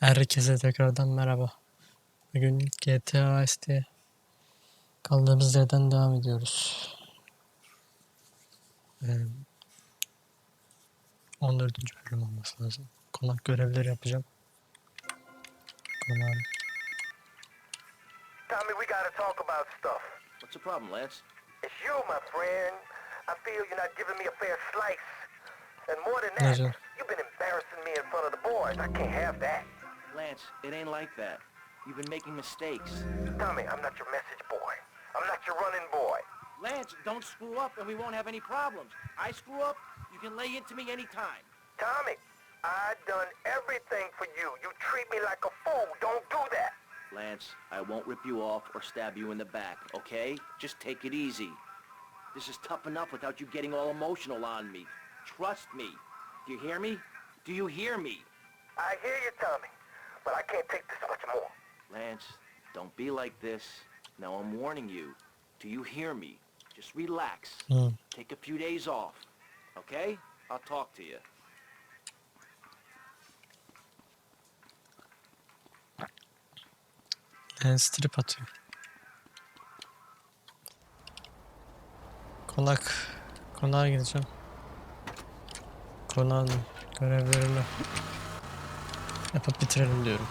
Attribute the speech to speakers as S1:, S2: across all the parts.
S1: Herkese tekrardan merhaba. Bugün GTA Vice'de kaldığımız yerden devam ediyoruz. Ee, 14. bölüm olması lazım. Konak görevleri yapacağım. Konağın
S2: Tommy, we gotta talk about stuff.
S3: What's the problem, Lance?
S2: It's you, my friend. I feel you're not giving me a fair slice. And more than
S1: Ne
S2: that, you've been embarrassing me in front of the boys. I can't have that.
S3: Lance, it ain't like that. You've been making mistakes.
S2: Tommy, I'm not your message boy. I'm not your running boy.
S3: Lance, don't screw up and we won't have any problems. I screw up, you can lay into me anytime.
S2: Tommy, I've done everything for you. You treat me like a fool. Don't do that.
S3: Lance, I won't rip you off or stab you in the back, okay? Just take it easy. This is tough enough without you getting all emotional on me. Trust me. Do you hear me? Do you hear me?
S2: I hear you, Tommy. But I can't take this much more.
S3: Lance, don't be like this. Now I'm warning you. Do you hear me? Just relax.
S1: Hı.
S3: Take a few days off, okay? I'll talk to you.
S1: hand strip atıyor. Konak konağa gideceğim. Konağın görevlerini yapıp bitirelim diyorum.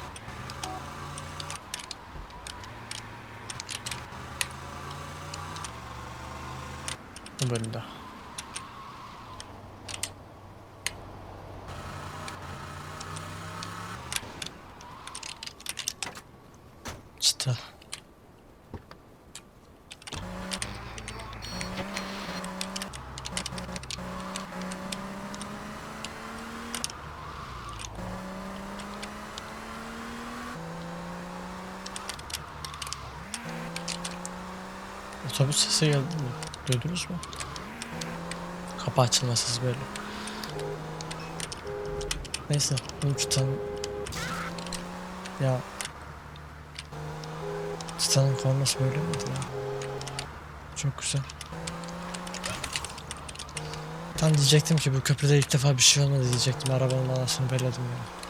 S1: Bu bölümde. İşte. Otobüs sesi geldi mi? Duydunuz mu? Kapı açılma böyle. Neyse, uçtan ya Titan'ın kornası böyle miydi ya? Çok güzel. Tam diyecektim ki bu köprüde ilk defa bir şey olmadı diyecektim. Arabanın anasını belledim ya.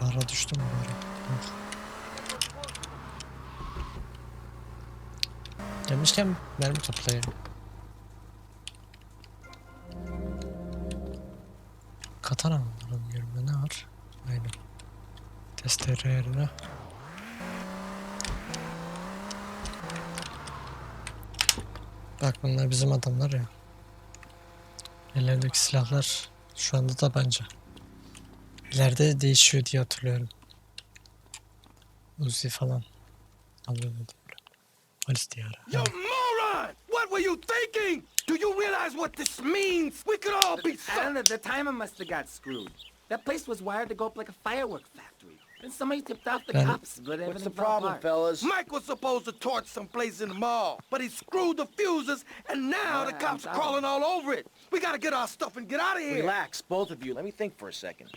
S1: Para düştü mü bari? Yok. Demişken mermi toplayayım. Katana mı alamıyorum ne var? Aynen. Testere yerine. Bak bunlar bizim adamlar ya. Ellerindeki silahlar şu anda tabanca. İleride değişiyor diye hatırlıyorum. Uzi falan. Alıyordu böyle. Polis diyarı.
S4: You moron! What were you thinking? Do you realize what this means? We could all be
S5: I
S4: so...
S5: don't know, the timer must have got screwed. That place was wired to go up like a firework factory. And somebody tipped off the
S1: Got it.
S5: cops, but
S3: What's the problem,
S5: apart.
S3: fellas?
S4: Mike was supposed to torch someplace in the mall, but he screwed the fuses, and now the cops are crawling all over it. We gotta get our stuff and get out of here.
S3: Relax, both of you. Let me think for a second.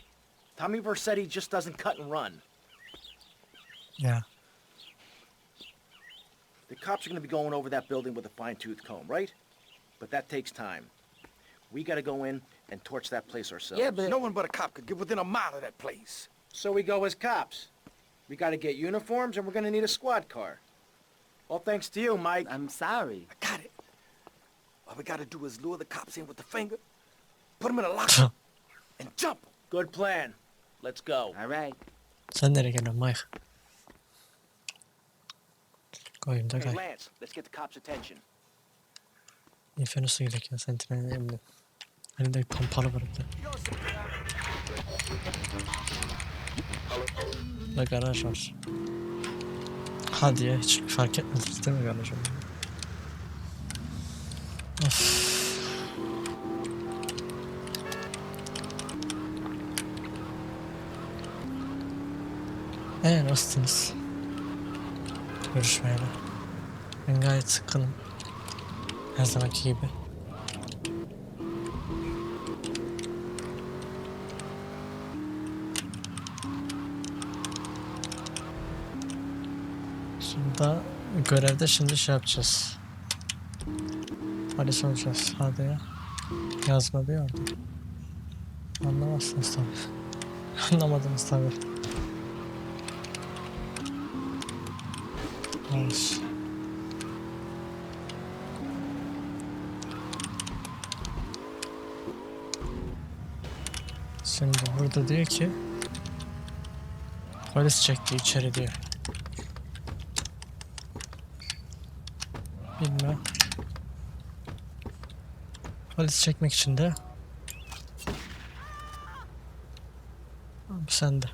S3: Tommy Vercetti just doesn't cut and run.
S1: Ya
S3: The cops are going to be going over that building with a fine-tooth comb, right? But that takes time. We got to go in and torch that place ourselves.
S5: Yeah, but
S4: No one but a cop could get within a mile of that place.
S3: So we go as cops. We got to get uniforms, and we're going to need a squad car. All thanks to you, Mike.
S5: I'm sorry.
S4: I got it. All we gotta do is lure the cops in with the finger, put them in a locker, and jump.
S3: Good plan. Let's go.
S5: All right.
S1: sen nereye geliyorsun Mike? Koyayım da
S3: Hey,
S1: kay. Inferno'su gidelim ya Sentinel'in emri. Elinde pompalı de. Ve garaj var. Hadi ya hiç fark etmediniz değil mi garajı? Of. Eee nasılsınız? Görüşmeyeli. Ben gayet sıkkınım. Her zamanki gibi. Şurada görevde şimdi şey yapacağız. Polis olacağız. Hadi ya. Yazmadı ya orada. Anlamazsınız tabi. Anlamadınız tabi. Polis. Şimdi burada diyor ki Polis çekti içeri diyor. Bilmiyorum. Polis çekmek için de Abi sen de.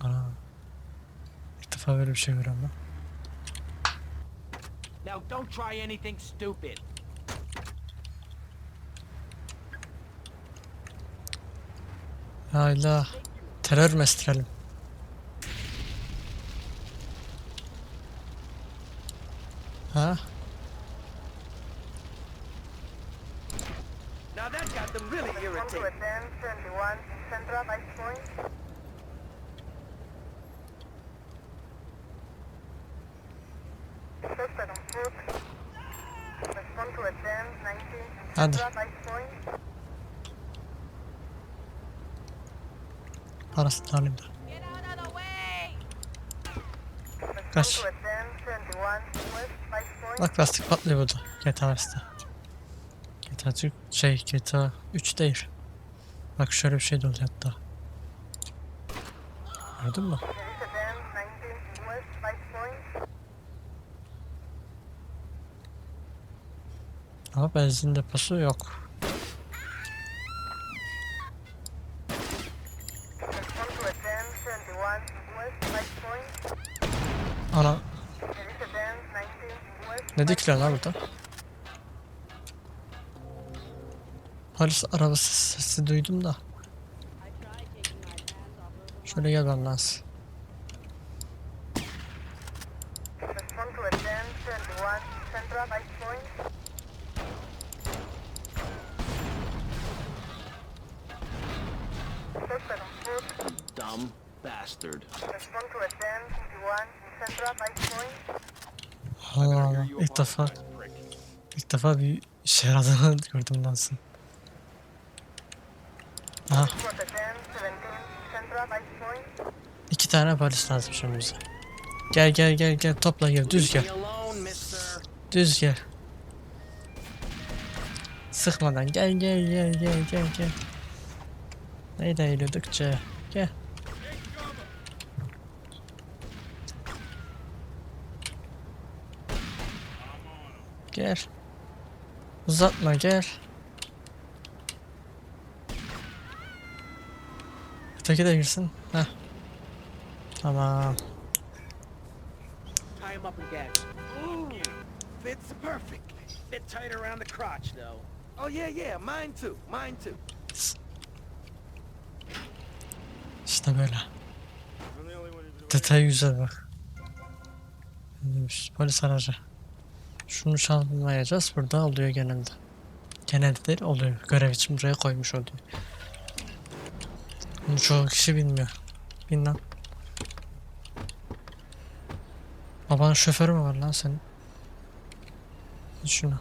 S1: Ana. İlk defa böyle bir şey görüyorum ben.
S3: Now don't try anything stupid.
S1: Hayla. Terör mü estirelim? Ha?
S4: Now that got them really
S2: Come to
S4: irritated.
S2: attend 71 Central Vice Point. Suspect on foot. Respond to attend 19
S1: Hadi.
S2: Central Vice Point.
S1: Parasını alayım da.
S6: Get out of the way!
S2: Respond
S1: Kaç.
S2: to attend 71 West Vice Point.
S1: Bak lastik patlıyor burada. GTA Vice'de. GTA Türk şey GTA 3 değil. Bak şöyle bir şey de oluyor hatta. Gördün mü?
S2: Police attend 19 West Vice Point.
S1: Ama benzin deposu yok. Ne dikiliyor lan burada? Polis arabası sesi duydum da. Şöyle gel ben Laz.
S2: Respond to attend 71 Central Vice Point. Suspect on foot.
S3: Dumb bastard.
S2: Respond to attend 51 Central Vice Point.
S1: Allah Allah. İlk defa ilk defa bir işe yaradığını gördüm Laz'ın. Aha
S2: To attend 17 Central Vice Point.
S1: iki tane polis lazım şimdi bize. Gel gel gel gel topla gel düz gel. Düz gel. Sıkmadan gel gel gel gel gel gel. Neydi eğiliyordukça gel. Gel. Uzatma gel. Öteki de girsin. Heh. Tamam.
S3: Tie him up again.
S4: Fits perfectly.
S3: Bit tight around the crotch, though.
S4: Oh yeah, yeah, mine too, mine too.
S1: İşte böyle. Detay güzel bak. Polis aracı. Şunu çalmayacağız. Burada oluyor genelde. Genelde oluyor. Görev için buraya koymuş oluyor. Bunu çoğu kişi bilmiyor. Bin lan. Babanın şoförü mü var lan senin? Şuna.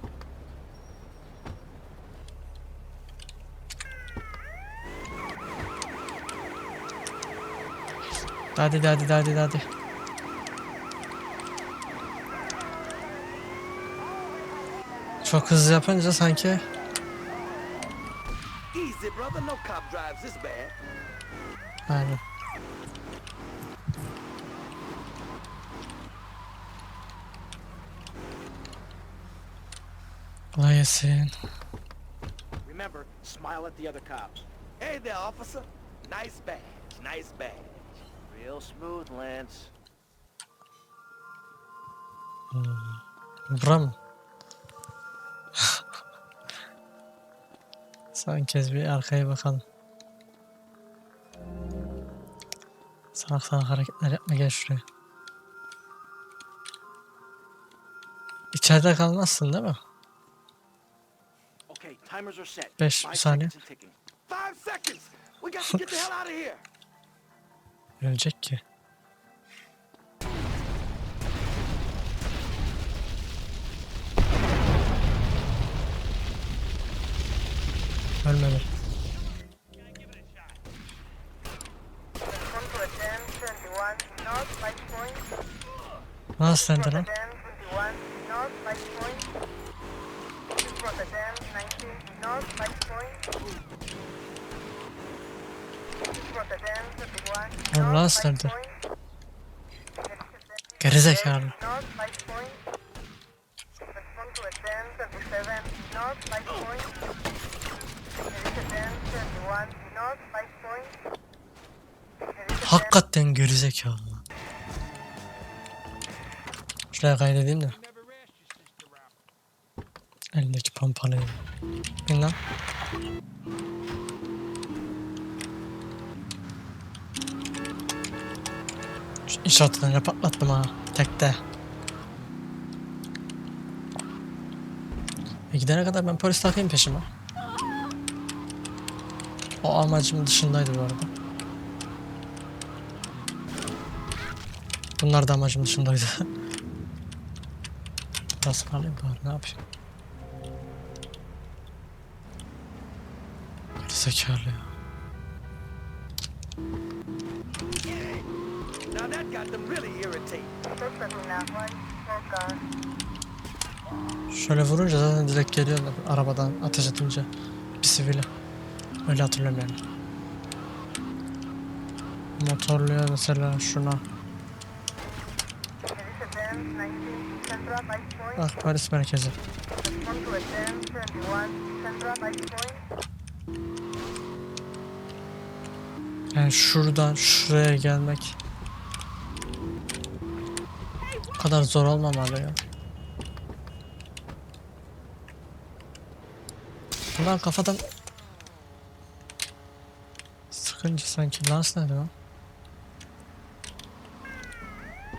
S1: Hadi hadi hadi hadi. Çok hızlı yapınca sanki
S4: Easy, brother. No cop drives this bad.
S1: aynen. Kolay gelsin.
S3: Remember, smile at the other cops.
S4: Hey there, officer. Nice badge, nice badge.
S3: Real smooth, Lance.
S1: Bura mı? Son kez bir arkaya bakalım. Salak salak hareketler yapma gel şuraya. İçeride kalmazsın değil mi?
S3: Okay, timers are set.
S1: Beş
S3: Five
S1: saniye.
S3: seconds and
S2: Ölmeler.
S1: Nasıl sende lan? Oğlum lan
S2: sende.
S1: Gerizekalı.
S2: North
S1: Hakikaten gerizekalı. Şuraya kaydedeyim de. Eldeki pompalıyı. Bin lan. Şu inşaatlarını patlattım ha. Tekte. E gidene kadar ben polis takayım peşime. O amacım dışındaydı bu arada. Bunlar da amacım dışındaydı. Nasıl kalayım bari ne yapayım? Zekalı ya. Şöyle vurunca zaten direkt geliyorlar arabadan ateş atınca bir sivili. Öyle hatırlıyorum yani. Motorluya mesela şuna. Ah Paris merkezi. Yani şuradan şuraya gelmek o kadar zor olmamalı ya. Ulan kafadan sıkınca sanki lans nerede lan?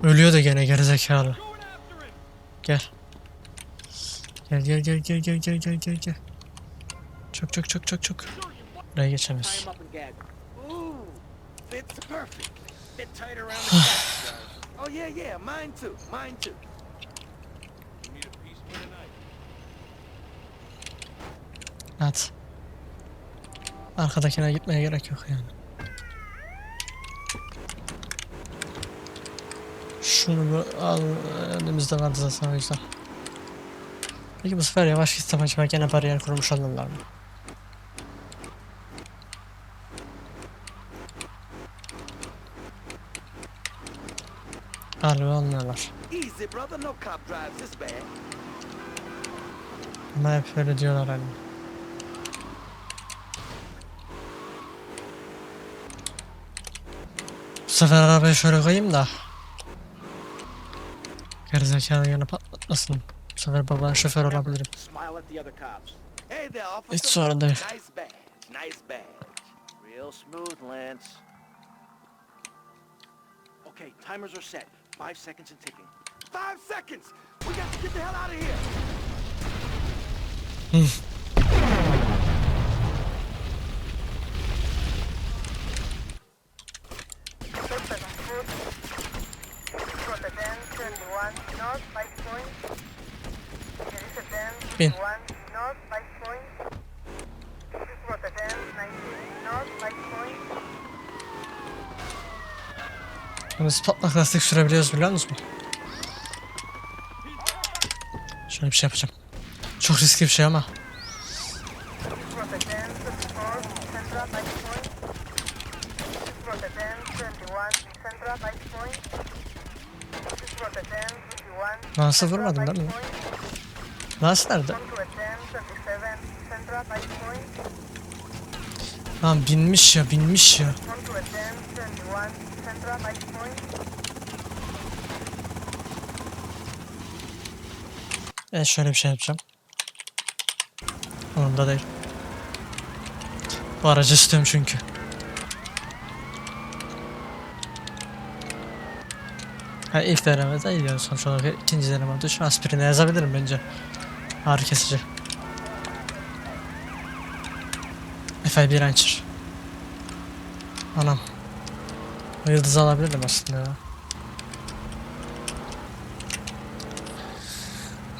S1: Ölüyor da gene gerizekalı. Gel. Gel gel gel gel gel gel gel gel gel. Çok çok çok çok çok. Buraya geçemez.
S4: Oh.
S1: At. Arkadakine gitmeye gerek yok yani. Şunu bu al elimizde vardı zaten o yüzden. Peki bu sefer yavaş gitsem acaba gene bariyer kurmuş olurlar mı? Galiba olmuyorlar. Ama hep öyle diyorlar hani. Bu sefer arabayı şöyle koyayım da. Gerizekalı yanı patlatmasın. Bu sefer baban şoför olabilirim. Hiç sorun değil.
S3: Okay, timers are set. Five seconds and ticking.
S4: Five seconds. We got to get the hell out of here.
S1: bin. Biz patlak lastik sürebiliyoruz biliyor musun? Şöyle bir şey yapacağım. Çok riskli bir şey ama. Nasıl
S2: vurmadım
S1: değil mi? Nasıl nerede?
S2: Come to Aden 27 Central Five Point.
S1: Lan binmiş ya binmiş ya.
S2: Come to Aden 21 Central Five Point.
S1: Ben şöyle bir şey yapacağım. Onda değil. Bu aracı istiyorum çünkü. Ha, ilk denemede iyi yani sonuç olarak ikinci denemede şu aspirine yazabilirim bence. Ağrı kesici. Efel bir rancher. Anam. O yıldızı alabilirdim aslında ya.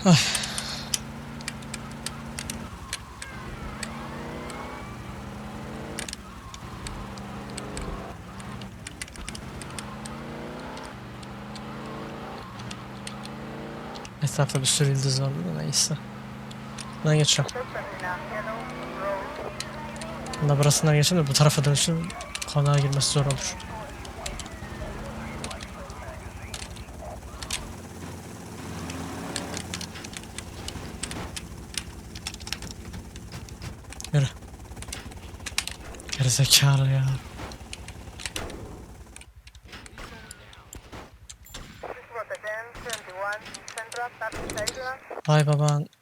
S1: Ah. Etrafta bir sürü yıldız vardı da neyse. Buradan geçeceğim. Bunda burasından geçeyim de bu tarafa dönsün. Konağa girmesi zor olur. Yürü. Gerizekalı ya.
S4: This was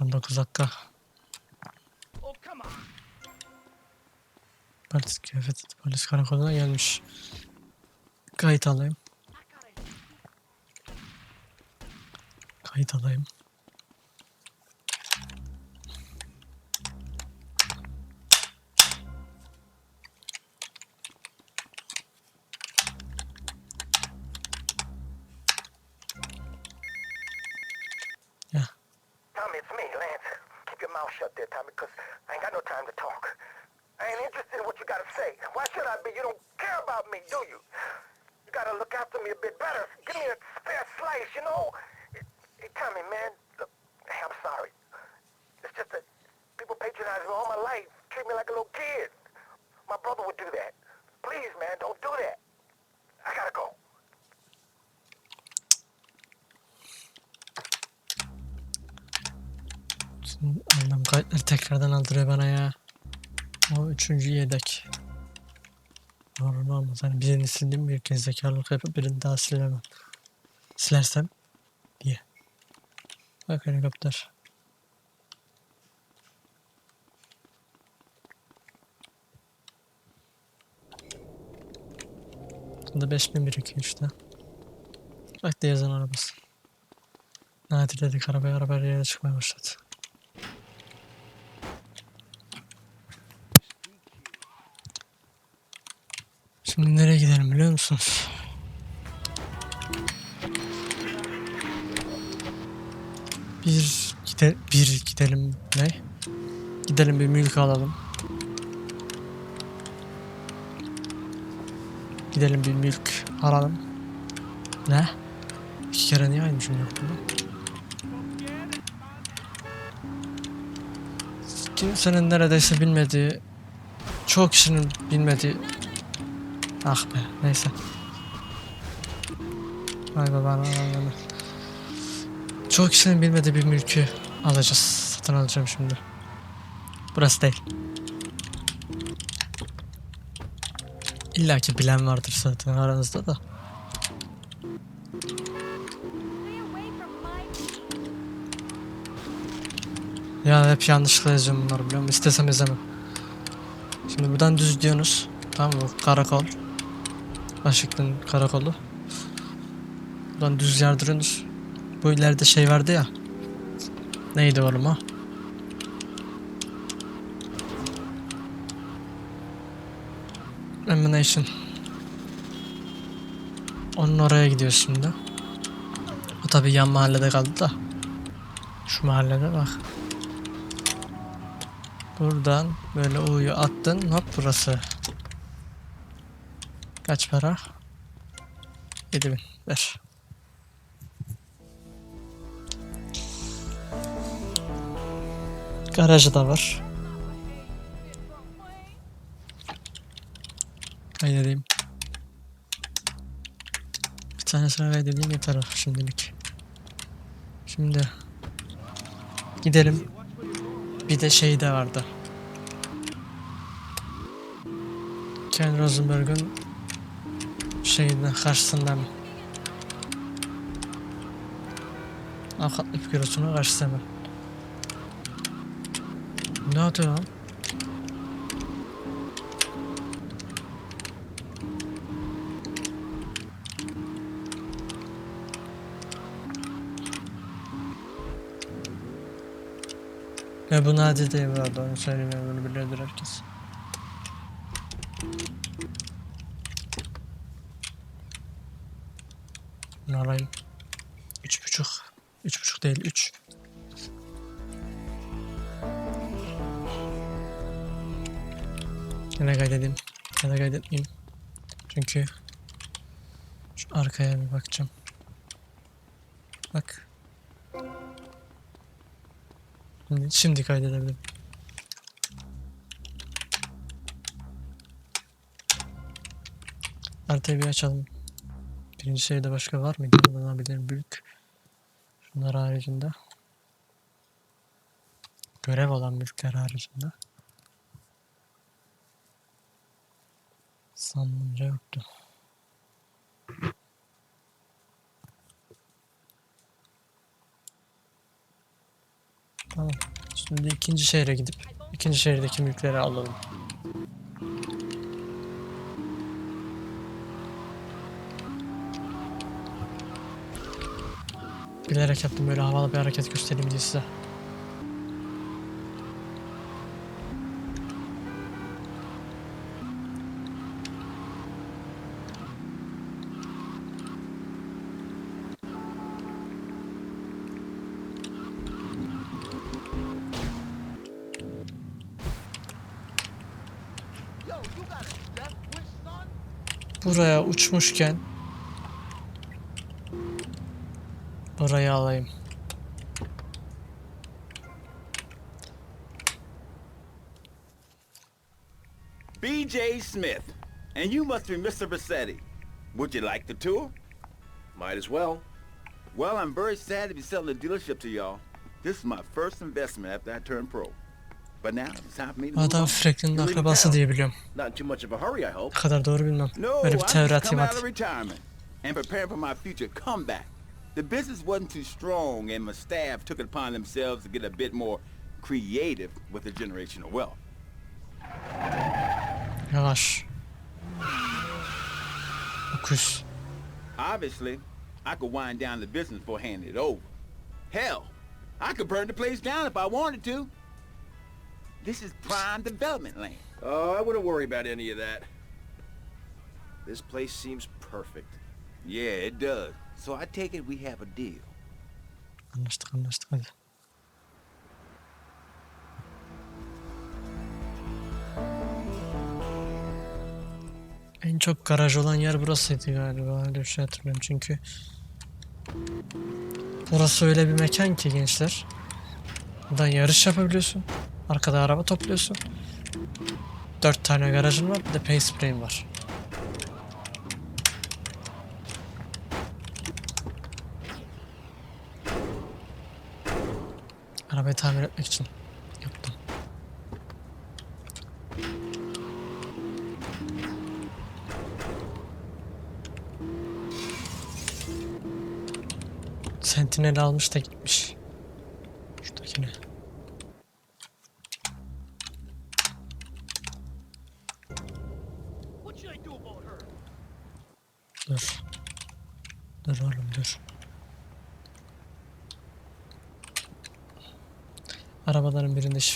S1: 19 dakika olmuş 19 dakika. Polis kıyafet polis karakoluna gelmiş. Kayıt alayım. Kayıt alayım. Ya
S2: Tommy, it's me, Lance. Keep your mouth shut there, Tommy, because I ain't got no time to talk. I ain't interested in what you gotta say. Why should I be? You don't care about me, do you? You gotta look after me a bit better. Give me a fair slice, you know? Hey, Tommy, man, look, hey, I'm sorry. It's just that people patronize me all my life, treat me like a little kid. Would do that. Please, man, don't do that. I gotta go.
S1: Annem kayıtları tekrardan aldırıyor bana ya. O üçüncü yedek. Doğru olmaz. Hani birini sildim bir kez zekalılık yapıp birini daha silemem. Silersem diye. Bak helikopter. Bunda 5000 birikiyor işte. Bak da yazan arabası. Nadir dedik arabaya araba yere çıkmaya başladı. Şimdi nereye gidelim biliyor musunuz? Bir gide bir gidelim ne? Gidelim bir mülk alalım. Gidelim bir mülk alalım. Ne? İki kere niye aynı cümle yaptım ben? Kimsenin neredeyse bilmediği, çok kişinin bilmediği Ah be neyse. Vay be bana bana. Çok kişinin bilmediği bir mülkü alacağız. Satın alacağım şimdi. Burası değil. İlla ki bilen vardır zaten aranızda da. Ya hep yanlışlıkla yazıyorum bunları biliyor musun? İstesem yazamam. Şimdi buradan düz diyorsunuz. Tamam mı? Karakol. Washington karakolu. Buradan düz yardırıyorsunuz. Bu ileride şey vardı ya. Neydi oğlum o? Emanation. Onun oraya gidiyor şimdi. O tabi yan mahallede kaldı da. Şu mahallede bak. Buradan böyle U'yu attın hop burası. Kaç para? 7000 ver. Garajı da var. Kaydedeyim. Bir tanesini kaydedeyim yeter şimdilik. Şimdi gidelim. Bir de şey de vardı. Ken Rosenberg'ın şeyinden karşısında mı? Avukatlık bürosunun karşısında mı? Ne atıyor lan? Ve bu nadir arada onu yani bunu biliyordur herkes. Bunu alayım. Üç buçuk. Üç buçuk değil üç. Yine kaydedeyim. Da kaydetmeyeyim. Çünkü şu arkaya bir bakacağım. Bak. Şimdi, kaydedebilirim. Haritayı açalım. Birinci şehirde başka var mıydı? Bulunabilir büyük. Şunlar haricinde. Görev olan mülkler haricinde. Sanırım yoktu. Tamam. Şimdi ikinci şehre gidip ikinci şehirdeki mülkleri alalım. Bilerek yaptım böyle havalı bir hareket göstereyim diye size. Buraya uçmuşken Burayı alayım.
S6: B.J. Smith, and you must be Mr. Bassetti. Would you like the tour?
S3: Might as well.
S6: Well, I'm very sad to be selling the dealership to y'all. This is my first investment after I turned pro.
S1: Adam. Franklin'in akrabası diye biliyorum. Ne kadar doğru bilmem. Böyle bir teori atayım hadi.
S6: The business wasn't too strong, and my staff took it upon themselves to get a bit more creative with the generational wealth.
S1: Yavaş. Okuz.
S6: Obviously, I could wind down the business before handing it over. Hell, I could burn the place down if I wanted to. This is prime development land.
S3: Oh, I wouldn't worry about any of that. This place seems perfect.
S6: Yeah, it does. So I take it we have a deal.
S1: Anlaştık anlaştık hadi. En çok garaj olan yer burasıydı galiba. Öyle bir şey hatırlıyorum çünkü. Burası öyle bir mekan ki gençler. Buradan yarış yapabiliyorsun. Arkada araba topluyorsun. Dört tane garajın var. Bir de paint spray'in var. Arabayı tamir etmek için yaptım. Sentinel almış da gitmiş. Şuradakine. Dur.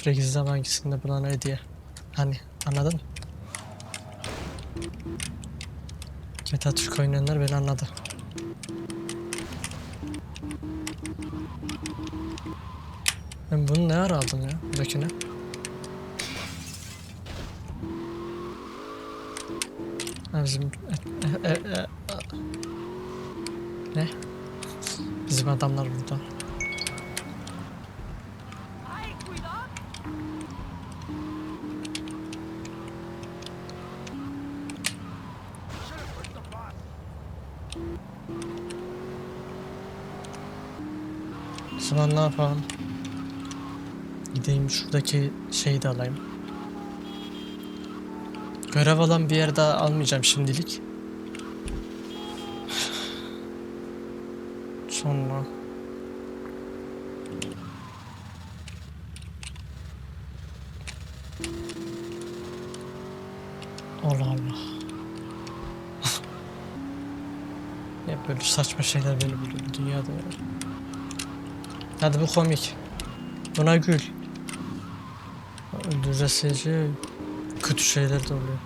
S1: 8 zamangisinde bulan hediye. Hani anladın mı? Metatürk oynayanlar beni anladı. Ben bunu ne ara aldım ya? Buradakini. Ha bizim... E. e, e ne? Bizim adamlar burada. Zaman ne yapalım? Gideyim şuradaki şeyi de alayım. Görev alan bir yer daha almayacağım şimdilik. Sonra... Allah Allah. ya böyle saçma şeyler beni buluyor dünyada ya. Hadi bu komik. Buna gül. öldüresici kötü şeyler de oluyor.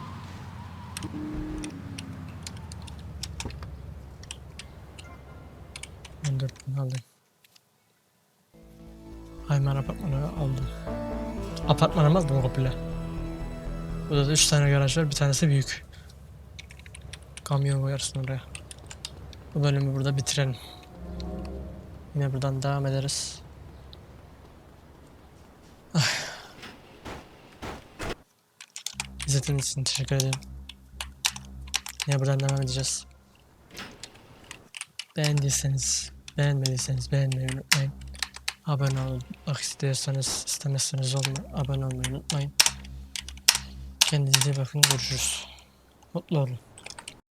S1: Ben dört bin aldım. Hayman apartmanı aldım. Apartman almadım komple. Burada da üç tane garaj var. Bir tanesi büyük. Kamyon koyarsın oraya. Bu bölümü burada bitirelim. Yine buradan devam ederiz. Ah. İzlediğiniz için teşekkür ederim. Yine buradan devam edeceğiz. Beğendiyseniz, beğenmediyseniz beğenmeyi unutmayın. Abone olmak istiyorsanız, istemezseniz olma, abone olmayı unutmayın. Kendinize iyi bakın, görüşürüz. Mutlu olun.